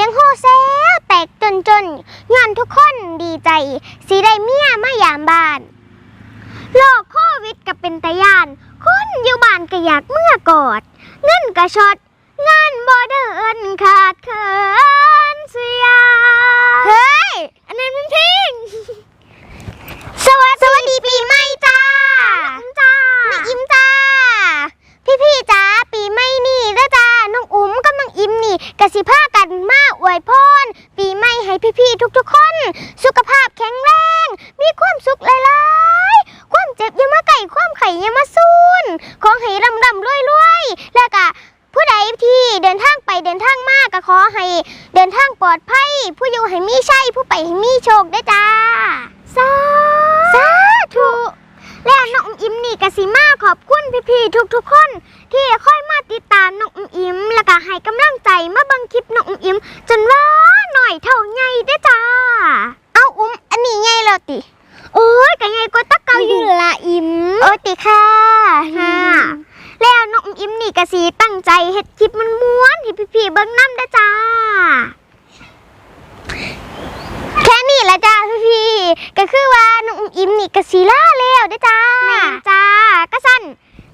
สียงโฮเซลแตกจนจนย้อนทุกคนดีใจสีได้เมียมายามบ้านโรคโควิดก็เป็นตะยาน คนอยู่บ้านก็อยากเมื่อกอด เงินก็ช็อตงานบ่เดินขาดเขินเสีย เฮ้ย อันนั้นมันเพลงสวัสดีสวัสดีปีใหม่จ้าจ้าแม่อิมจ้า พี่พี่ๆจ้าปีใหม่นี่เด้อจ้า น้องอุ๋มกับน้องอิมนี่กสิพากันมาอ วยพรปีใหม่ให้พี่ๆทุกๆคน สุขภาพแข็งแรง มีความสุขหลายๆ ความเจ็บอย่ามาไก่ความไข่อย่ามาซูนของให้ร่ำร่ำรวยรวยแล้วก็ผู้ใดที่เดินทางไปเดินทางมากก็ขอให้เดินทางปลอดภัย ผู้อยู่ให้มีใช่ผู้ไปให้มีโชคด้จ้าสาสาธุและน้องอิมนี่กสิมาขอบคุณพี่ๆทุกๆคน งใจมาเบังคลิปน้องอุ๋มอิมจนว่าหน่อยเท่าไงได้อจ้า เอาอุ๋มอันนี้ไงแล้วติ โอ้ยก็ไงก็ตะเกาอยู่ละอิมโอ้ติค่ะค่ะแล้วน้องอุ๋มอิมนี่กสิตั้งใจเฮ็ดคลิปมันม้วนให้พี่ๆเบิ่งนำได้อจ้าแค่นี้ละจ้าพี่พี่ๆก็คือว่าน้องอุ๋มอิมนี่กสีล่าแล้วเด้อจ้าแม่จ้าก็สั้น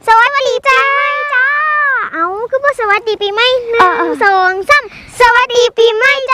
สวัสดีจ้าจ้า เอาคือบ่ส วัสดีปีใหม่หนึ่งสองสามสวัสดีปีใหม่จ้า